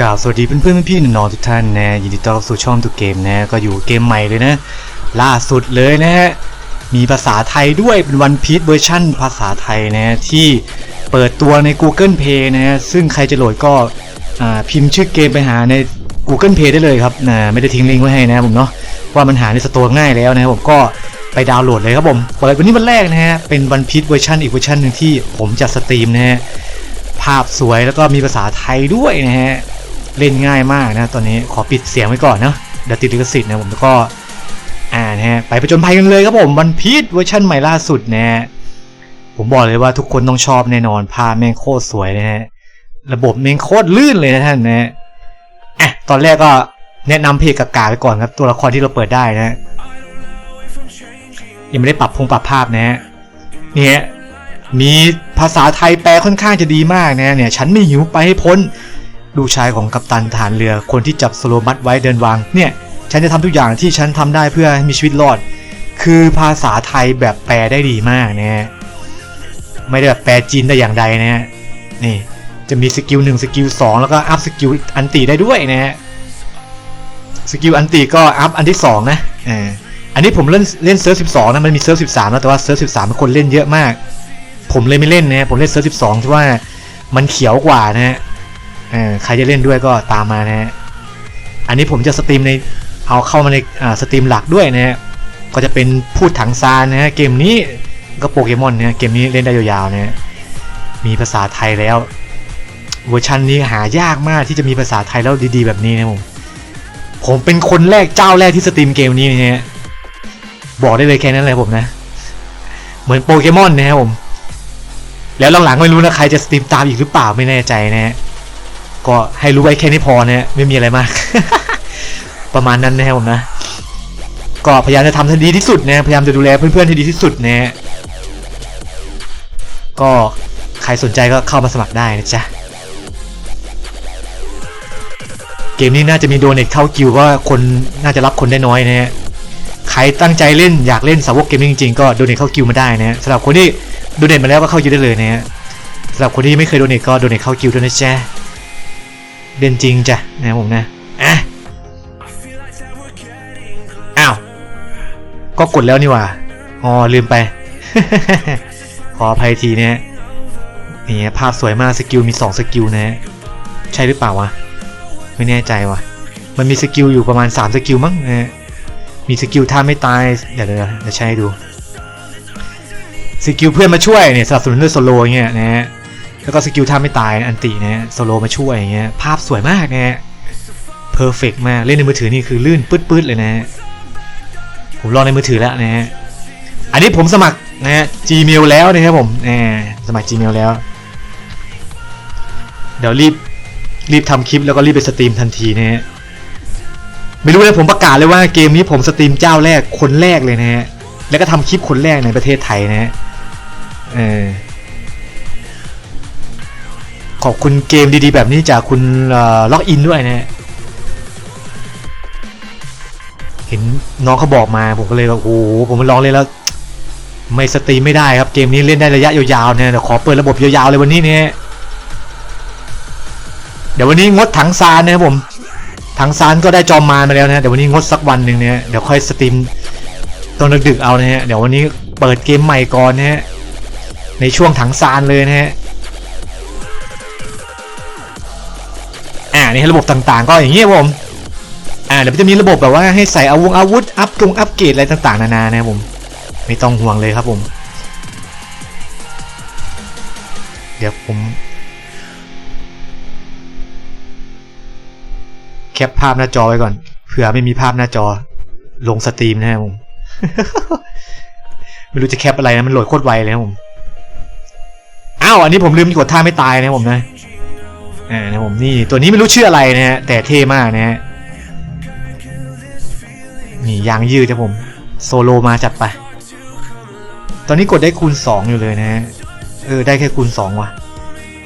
กล่าวสวัสดีเพื่อนเพื่อนๆพี่ๆน้องๆทุกท่านนะยินดีต้อนรับสู่ช่องทุกเกมนะ ก็อยู่เกมใหม่เลยนะ ล่าสุดเลยนะฮะมีภาษาไทยด้วยเป็นวันพี e เวอร์ชั่นภาษาไทยนะที่เปิดตัวใน Google Play นะฮะซึ่งใครจะโหลดก็พิมพ์ชื่อเกมไปหาใน Google Play ได้เลยครับนะไม่ได้ทิ้งลิงก์ไว้ให้นะผมเนาะว่ามันหาในสตอร์ง่ายแล้วนะครับผมก็ไปดาวน์โหลดเลยครับผมเปิดวันนี้วันแรกนะฮะเป็นวันพี e เวอร์ชันอีกเวอร์ชันหนึ่งที่ผมจะสตรีมนะฮะภาพสวยแล้วก็มีภาษาไทยด้วยนะฮะ เล่นง่ายมากนะตอนนี้ขอปิดเสียงไว้ก่อนเนาะเดี๋ยวติดลิขสิทธิ์นะผมแล้วก็อ่านะฮะไปประจนภัยกันเลยครับผมวันพีชเวอร์ชันใหม่ล่าสุดนะฮะผมบอกเลยว่าทุกคนต้องชอบแน่นอนภาพแม่งโคตรสวยนะฮะระบบแม่งโคตรลื่นเลยนะท่านนะฮะอะตอนแรกก็แนะนำเพจกากาไปก่อนครับตัวละครที่เราเปิดได้นะฮะยังไม่ได้ปรับพงปรับภาพนะฮะเนี่ยมีภาษาไทยแปลค่อนข้างจะดีมากนะเนี่ยฉันไม่หิวไปให้พ้น ดูชายของกัปตันฐานเรือ คนที่จับสโลมัดไว้เดินวางเนี่ยฉันจะทำทุกอย่างที่ฉันทำได้เพื่อให้มีชีวิตรอด คือภาษาไทยแบบแปลได้ดีมากนะฮะไม่ได้แบบแปลจีนแต่อย่างใดนะฮะนี่จะมีสกิลหนึ่งสกิลสองแล้วก็อัพสกิลอันตีได้ด้วยนะฮะสกิลอันตีก็อัพอันที่สองนะอ่าอันนี้ผมเล่นเล่นเซิร์ฟสิบสองนะมันมีเซิร์ฟสิบสามแล้วแต่ว่าเซิร์ฟสิบสามคนเล่นเยอะมาก ผมเลยไม่เล่นนะฮะผมเล่นเซิร์ฟสิบสองที่ว่ามันเขียวกว่านะฮะ เออใครจะเล่นด้วยก็ตามมานะฮะอันนี้ผมจะสตรีมในเอาเข้ามาในอ่าสตรีมหลักด้วยนะฮะก็จะเป็นพูดถังซานนะฮะเกมนี้ก็โปเกมอนเนะเกมนี้เล่นได้ยาวๆนะฮะมีภาษาไทยแล้ว เวอร์ชันนี้หายากมากที่จะมีภาษาไทยแล้วดีๆ แบบนี้นะผมผมเป็นคนแรกเจ้าแรกที่สตรีมเกมนี้นะฮะบอกได้เลยแค่นั้นเลยผมนะ เหมือนโปเกมอนนะครับผม แล้วหลังๆไม่รู้นะใครจะสตรีมตามอีกหรือเปล่าไม่แน่ใจนะฮะ ก็ให้รู้ไว้แค่นี้พอนะฮะไม่มีอะไรมาก ประมาณนั้นนะครับผมนะ ก็พยายามจะทำให้ดีที่สุดนะพยายามจะดูแลเพื่อนๆให้ดีที่สุดนะฮะก็ใครสนใจก็เข้ามาสมัครได้นะจ๊ะเกมนี้น่าจะมีโดเนทเข้ากิวว่าคนน่าจะรับคนได้น้อยนะฮะใครตั้งใจเล่นอยากเล่นสาวกเกมนี้จริงๆก็โดเนทเข้ากิวมาได้นะฮะสำหรับคนที่โดเนทมาแล้วก็เข้ากิวได้เลยนะฮะสำหรับคนที่ไม่เคยโดเนทก็โดเนทเข้ากิวด้วยนะจ๊ะ เล่นจริงจ้ะนะผมนะอะอ้าว ก็กดแล้วนี่ว่าอ๋อลืมไป ขออภัยทีนะฮะนี่ภาพสวยมากสกิลมี2สกิลนะใช่หรือเปล่าวะไม่แน่ใจว่ะ มันมีสกิลอยู่ประมาณ 3 สกิลมั้งนะมีสกิลท่าไม่ตาย เดี๋ยวเดี๋ยวเดี๋ยวใช้ดูสกิลเพื่อนมาช่วยเนี่ยสนับสนุนด้วยโซโล่เงี้ยนะฮะ แล้วก็สกิลท่าไม่ตายอันตินะฮะโซโลมาช่วยอย่างเงี้ยภาพสวยมากนะฮะเพอร์เฟกมากเล่นในมือถือนี่คือลื่นปื๊ดๆเลยนะฮะผมลองในมือถือแล้วนะฮะอันนี้ผมสมัครนะฮะ Gmail แล้วนะครับผมแหมสมัคร Gmail แล้ว เดี๋ยวรีบรีบทำคลิปแล้วก็รีบไปสตรีมทันทีนะฮะไม่รู้เลยผมประกาศเลยว่าเกมนี้ผมสตรีมเจ้าแรกคนแรกเลยนะฮะแล้วก็ทำคลิปคนแรกในประเทศไทยนะฮะเออ ขอบคุณเกมดีๆ แบบนี้จากคุณล็อกอินด้วยนะฮะเห็นน้องเขาบอกมาผมก็เลยแบบโอ้โหผมมาลองเล่นแล้ว ไม่สตรีมไม่ได้ครับเกมนี้เล่นได้ระยะยาวๆเนี่ยเดี๋ยวขอเปิดระบบยาวๆเลยวันนี้เนี่ยเดี๋ยววันนี้งดถังซานนะครับผมทางซานก็ได้จอมมารมาแล้วนะฮะเดี๋ยววันนี้งดสักวันหนึ่งเนี่ยเดี๋ยวค่อยสตรีมตอนดึกๆเอานะฮะเดี๋ยววันนี้เปิดเกมใหม่ก่อนนะฮะในช่วงถังซานเลยนะฮะ นี่ให้ระบบต่างๆ ก็อย่างเงี้ครับผม อ่าเดี๋ยวจะมีระบบแบบว่าให้ใส่อาวงอาวุธ อัพกงอัพเกรดอะไรต่างๆ นานานะผม ไม่ต้องห่วงเลยครับผม เดี๋ยวผม แคปภาพหน้าจอไว้ก่อน เผื่อไม่มีภาพหน้าจอ ลงสตรีมนะครับผม ไม่รู้จะแคปอะไรนะ มันโหลดโคตรไวเลยครับผม อ้าว อันนี้ผมลืมกดท่าไม่ตายนะผมนะ อ่านะผมนี่ตัวนี้ไม่รู้ชื่ออะไรนะฮะแต่เท่มากนะฮะนี่ยางยืดครับผม โซโลมาจัดไป ตอนนี้กดได้คูณสองอยู่เลยนะฮะเออได้แค่คูณสองว่ะ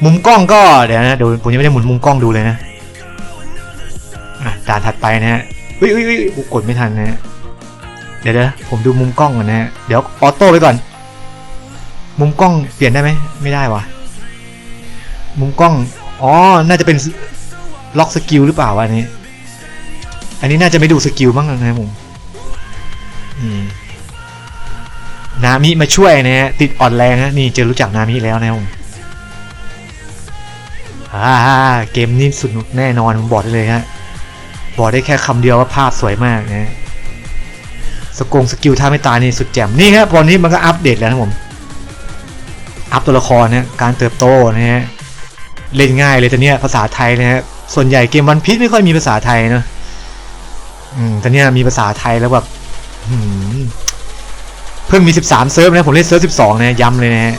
มุมกล้องก็เดี๋ยวนะเดี๋ยวผมยังไม่ได้หมุนมุมกล้องดูเลยนะอะด่านถัดไปนะฮะอุ้ยอุ้ยอุ้ยอุ๊ยกดไม่ทันนะฮะเดี๋ยวเดี๋ยวผมดูมุมกล้องก่อนนะฮะเดี๋ยวออโต้ไปก่อน มุมกล้องเปลี่ยนได้ไหมไม่ได้วะมุมกล้อง อ๋อ น่าจะเป็นล็อกสกิลหรือเปล่าวะอันนี้ อันนี้น่าจะไม่ดูสกิลบ้างนะผมอืมนามิมาช่วยนะฮะติดอ่อนแรงนะนี่เจอรู้จักนามิแล้วนะผมอ่าเกมนี้สุดนุกแน่นอนผมบอกได้เลยฮะบอกได้แค่คำเดียวว่าภาพสวยมากนะฮะสกงสกิลท่าไม่ตายนี่สุดแจ่มนี่ครับตอนนี้มันก็อัปเดตแล้วนะผม อัพตัวละครนะการเติบโตนะฮะ เล่นง่ายเลยแต่เนี้ยภาษาไทยนะฮะส่วนใหญ่เกมวันพีชไม่ค่อยมีภาษาไทยเนอะอืมแต่เนี้ยมีภาษาไทยแล้วแบบเพิ่งมี 13 เซิร์ฟนะผมเล่นเซิร์ฟ 12 นะย้ำเลยนะฮะ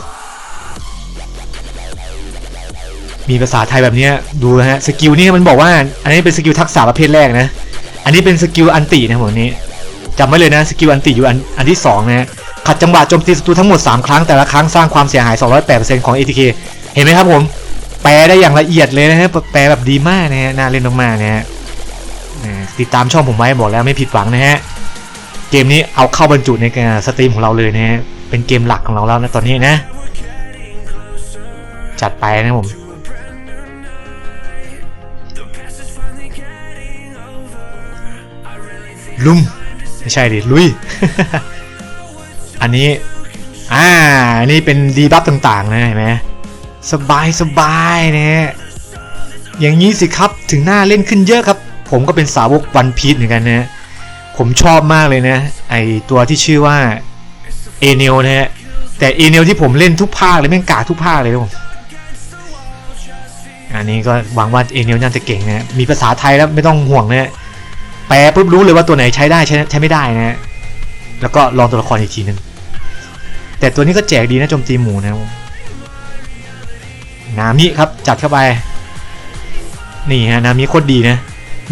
มีภาษาไทยแบบเนี้ยดูนะฮะสกิลนี่มันบอกว่า อันนี้เป็นสกิลทักษะประเภทแรกนะ อันนี้เป็นสกิลอันตินะผมนี้จำไว้เลยนะสกิลอันติอยู่อันอันที่สองนะฮะขัดจังหวะโจมตีศัตรูทั้งหมด 3 ครั้งแต่ละครั้งสร้างความเสียหาย 208%ของ ATK เห็นไหมครับผม แปลได้อย่างละเอียดเลยนะฮะแปลแบบดีมากนะฮะน่าเล่นมากๆนะฮะอ่าติดตามช่องผมไว้บอกแล้วไม่ผิดหวังนะฮะเกมนี้เอาเข้าบรรจุในสตรีมของเราเลยนะฮะเป็นเกมหลักของเราแล้วนะตอนนี้นะ จัดไปนะผมลุมไม่ใช่ดิลุย อันนี้ อ่าอันนี้เป็นดีบัฟต่างๆนะเห็นไหม สบายสบายนะฮะอย่างนี้สิครับถึงหน้าเล่นขึ้นเยอะครับ ผมก็เป็นสาวกวันพีชเหมือนกันนะผมชอบมากเลยนะ ไอตัวที่ชื่อว่าเอเนลนะฮะแต่เอเนลที่ผมเล่นทุกภาคเลยแม่งกาทุกภาคเลยผมอันนี้ก็หวังว่าเอเนลน่าจะเก่งนะมีภาษาไทยแล้วไม่ต้องห่วงนะแปลปุ๊บรู้เลยว่าตัวไหนใช้ได้ใช้ใช้ไม่ได้นะแล้วก็ลองตัวละครอีกทีนึงแต่ตัวนี้ก็แจกดีนะโจมตีหมูนะ นามิครับจัดเข้าไป นี่ฮะนามิโคตรดีนะ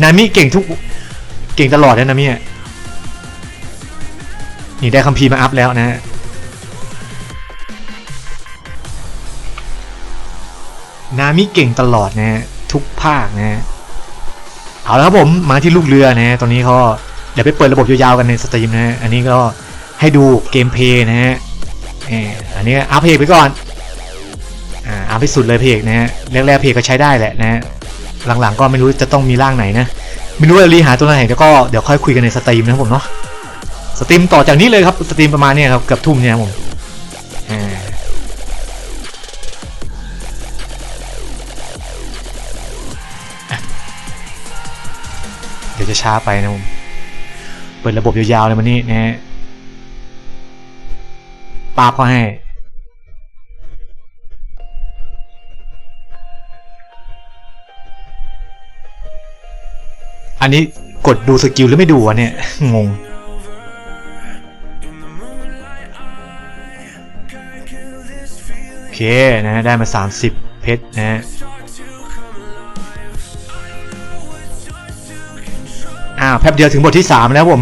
นามิเก่งทุกเก่งตลอดนะนามิอะนี่ได้คัมภีร์มาอัพแล้วนะฮะนามิเก่งตลอดนะฮะทุกภาคนะฮะเอาละครับผมมาที่ลูกเรือนะฮะตอนนี้เขาเดี๋ยวไปเปิดระบบยาวๆกันในสตรีมนะฮะอันนี้ก็ให้ดูเกมเพลย์นะฮะอันนี้อัพเพลย์ไปก่อน อาพให้สุดเลยเพลย์นะฮะแรกๆเพลย์ก็ใช้ได้แหละนะฮะหลังๆก็ไม่รู้จะต้องมีร่างไหนนะไม่รู้จะรีหาตัวไหนเดี๋ยวก็เดี๋ยวค่อยคุยกันในสตรีมนะผมเนาะสตรีมต่อจากนี้เลยครับสตรีมประมาณเนี้ยครับเกือบทุ่มเนี่ยผมเดี๋ยวจะช้าไปนะผมเปิดระบบยาวๆเลยมันนี่นะฮะปาบเขาให้ อันนี้กดดูสกิลหรือไม่ดูวะเนี่ย งง โอเคนะ ได้มา 30 เพชรนะฮะอ่าวแป๊บเดียวถึงบทที่ 3 แล้วผม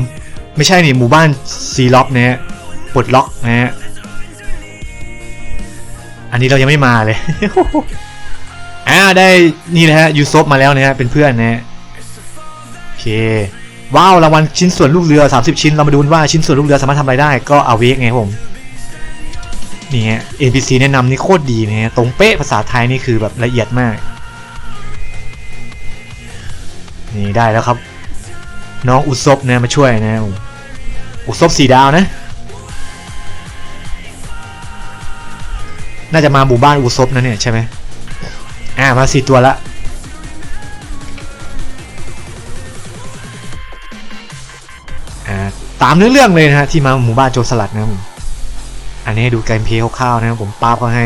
ไม่ใช่นี่หมู่บ้านซีล็อกนะฮะปลดล็อกนะฮะ อันนี้เรายังไม่มาเลย อ่าได้นี่นะฮะยูซบมาแล้วนะฮะเป็นเพื่อนนะฮะ เคว้าวรางวัลชิ้นส่วนลูกเรือ 30 ชิ้นเรามาดูว่าชิ้นส่วนลูกเรือสามารถทำอะไรได้ก็เอาเวกไงผมนี่ฮะ NPC แนะนำนี่โคตรดีนะฮะตรงเป๊ะภาษาไทยนี่คือแบบละเอียดมาก นี่ได้แล้วครับ น้องอุศบนะมาช่วยนะอุศบสี่ดาวนะ น่าจะมาหมู่บ้านอุศบนะเนี่ยใช่ไหมอ่ามาสี่ตัวละ ตามเนื้อเรื่องเลยนะฮะที่มาหมู่บ้านโจรสลัดนะครับอันนี้ดูเกมเพลย์คร่าวๆนะครับผมป้าบเขาให้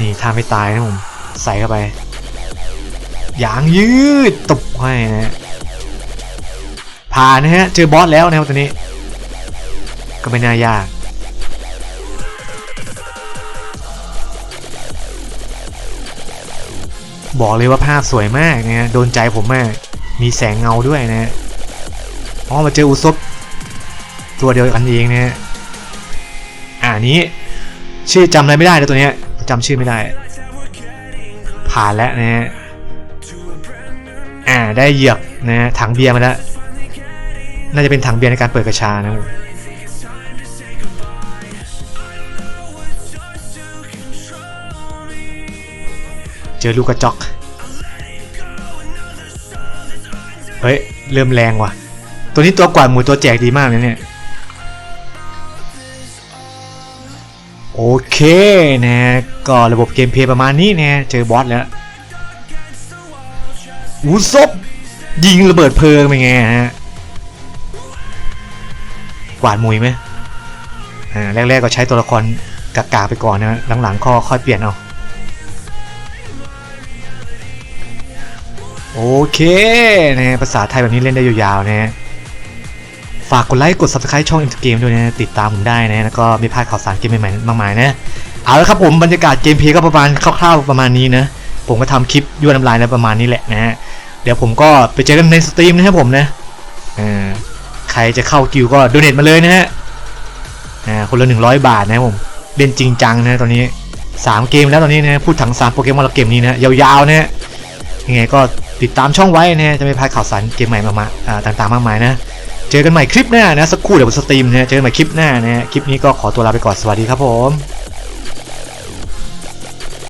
นี่ท่าไม่ตายนะผมใส่เข้าไปยางยืดตบให้นะฮะผ่านนะฮะเจอบอสแล้วนะครับตัวนี้ ก็ไม่น่ายาก บอกเลยว่าภาพสวยมากนะฮะโดนใจผมมาก มีแสงเงาด้วยนะฮะอ๋อมาเจออุซบตัวเดียวกันเองนะฮะอ่านี้ ชื่อจำอะไรไม่ได้นะตัวเนี้ยจำชื่อไม่ได้ ผ่านแล้วนะฮะอ่าได้เหยือกนะฮะถังเบียร์มาแล้วน่าจะเป็นถังเบียร์ในการเปิดกระชานะ จอลูกกระจอกเฮ้ย เริ่มแรงว่ะ ตัวนี้ตัวกวาดหมูตัวแจกดีมากเลยเนี่ย โอเคนะก็ระบบเกมเพลย์ประมาณนี้นะเจอบอสแล้วอูซบยิงระเบิดเพลิงเป็นไงฮะกวาดมุยไหมอ่าแรกๆก็ใช้ตัวละครกากาไปก่อนนะหลังๆก็ค่อยเปลี่ยนเอา โอเคนะภาษาไทยแบบนี้เล่นได้ยาวๆนะฝากกดไลค์กด subscribe ช่อง Into Game ด้วยนะติดตามผมได้นะแล้วก็ไม่พลาดข่าวสารเกมใหม่ๆมากมายนะเอาละครับผมบรรยากาศเกมเพลย์ก็ประมาณคร่าวๆประมาณนี้นะผมก็ทำคลิปยั่วน้ำลายนะประมาณนี้แหละนะฮะเดี๋ยวผมก็ไปเจอกันในสตรีมนะครับผมนะอ่ใครจะเข้ากิวก็โดเนทมาเลยนะฮะอ่าคนละหนึ่งร้อยบาทนะครับผมเล่นจริงจังนะตอนนี้สามเกมแล้วตอนนี้นะพูดถึงสามโปเกมอนละเกมนี้นะยาวๆนะฮะยังไงก็ ติดตามช่องไว้นะจะไม่พลาดข่าวสารเกมใหม่มาๆอ่าต่างๆ มากมายนะ เจอกันใหม่คลิปหน้านะสักครู่เดี๋ยวสตรีมนะเจอกันใหม่คลิปหน้านะคลิปนี้ก็ขอตัวลาไปก่อนสวัสดีครับผม